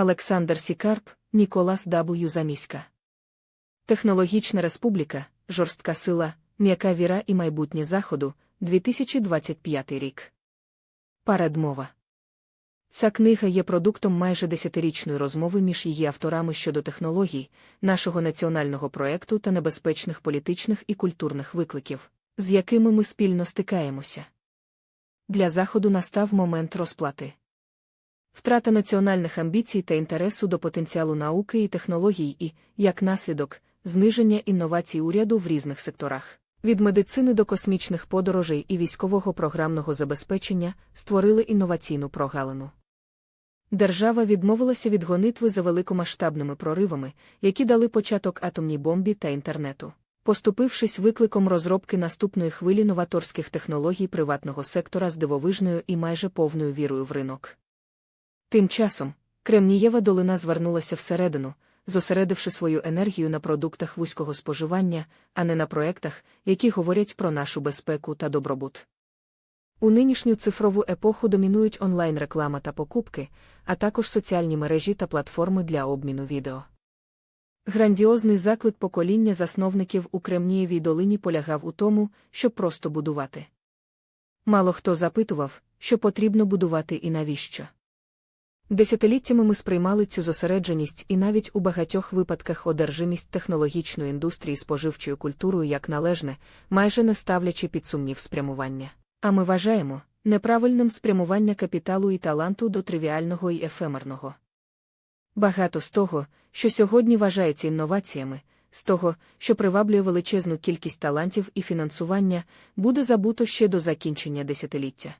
Олександр Сікарп, Ніколас W. Заміська. Технологічна республіка, жорстка сила, м'яка віра і майбутнє Заходу, 2025 рік. Передмова. Ця книга є продуктом майже десятирічної розмови між її авторами щодо технологій, нашого національного проекту та небезпечних політичних і культурних викликів, з якими ми спільно стикаємося. Для Заходу настав момент розплати. Втрата національних амбіцій та інтересу до потенціалу науки і технологій і, як наслідок, зниження інновацій уряду в різних секторах. Від медицини до космічних подорожей і військового програмного забезпечення створили інноваційну прогалину. Держава відмовилася від гонитви за великомасштабними проривами, які дали початок атомній бомбі та інтернету, поступившись викликом розробки наступної хвилі новаторських технологій приватного сектора з дивовижною і майже повною вірою в ринок. Тим часом Кремнієва долина звернулася всередину, зосередивши свою енергію на продуктах вузького споживання, а не на проектах, які говорять про нашу безпеку та добробут. У нинішню цифрову епоху домінують онлайн-реклама та покупки, а також соціальні мережі та платформи для обміну відео. Грандіозний заклик покоління засновників у Кремнієвій долині полягав у тому, щоб просто будувати. Мало хто запитував, що потрібно будувати і навіщо. Десятиліттями ми сприймали цю зосередженість і навіть у багатьох випадках одержимість технологічної індустрії споживчою культурою як належне, майже не ставлячи під сумнів спрямування. А ми вважаємо неправильним спрямування капіталу і таланту до тривіального і ефемерного. Багато з того, що сьогодні вважається інноваціями, з того, що приваблює величезну кількість талантів і фінансування, буде забуто ще до закінчення десятиліття.